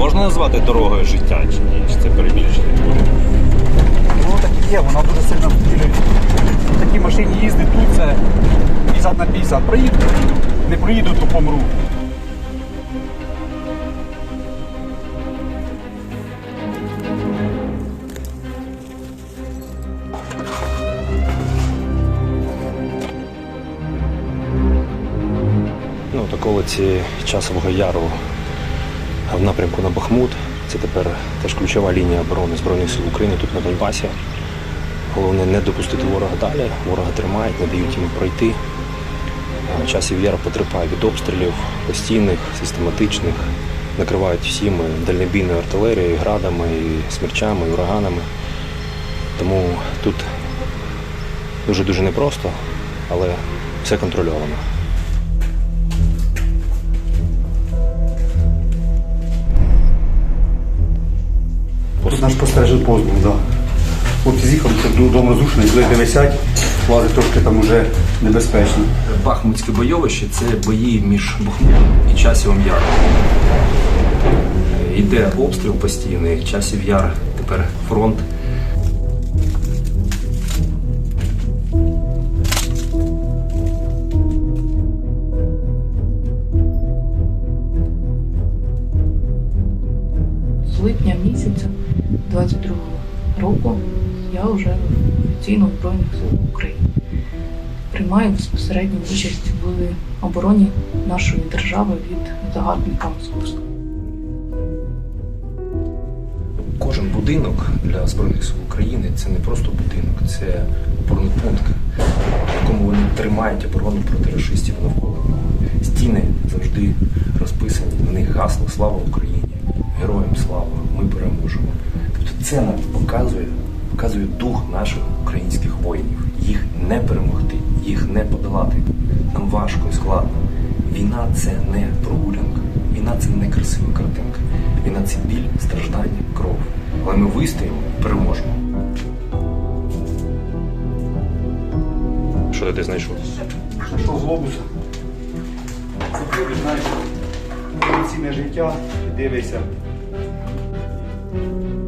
можна назвати дорогою життя чи ні? Чи це перебільшення? Ну так і є, вона дуже сильно. На такій машині їздить тут це 50 на 50. Проїду, не проїду, то помру. Ну, от околиці часового яру в напрямку на Бахмут. Це тепер теж ключова лінія оборони Збройних сил України тут на Донбасі. Головне не допустити ворога далі. Ворога тримають, не дають йому пройти. А Часів яр потерпає від обстрілів постійних, систематичних, накривають всім і дальнобійною артилерією, і градами, і смерчами, і ураганами. Тому тут дуже-дуже непросто, але все контрольовано. Постежив пост так. да. От з'їхав, це дом розрушений, плити висять, лази трошки там уже небезпечно. Бахмутське бойовище це бої між Бахмутом і Часівом Яром. Йде обстріл постійний, Часів Яр тепер фронт. Липня місяця 22 року я вже офіційно в Збройних сил України. Приймаю безпосередню участь в обороні нашої держави від загарбника московського. Кожен будинок для Збройних сил України це не просто будинок, це опорний пункт, в якому вони тримають оборону проти рашистів навколо. Стіни завжди розписані, на них гасло Слава Україні! Героям слава! Ми переможемо. Тобто це нам показує, показує дух наших українських воїнів. Їх не перемогти, їх не подолати. Нам важко і складно. Війна це не прогулянка, війна це не красива картинка. Війна це біль, страждання, кров. Але ми вистоїмо і переможемо. Що ти знайшов? Знайшов глобус. Це знаєш, повноцінне життя, Bye.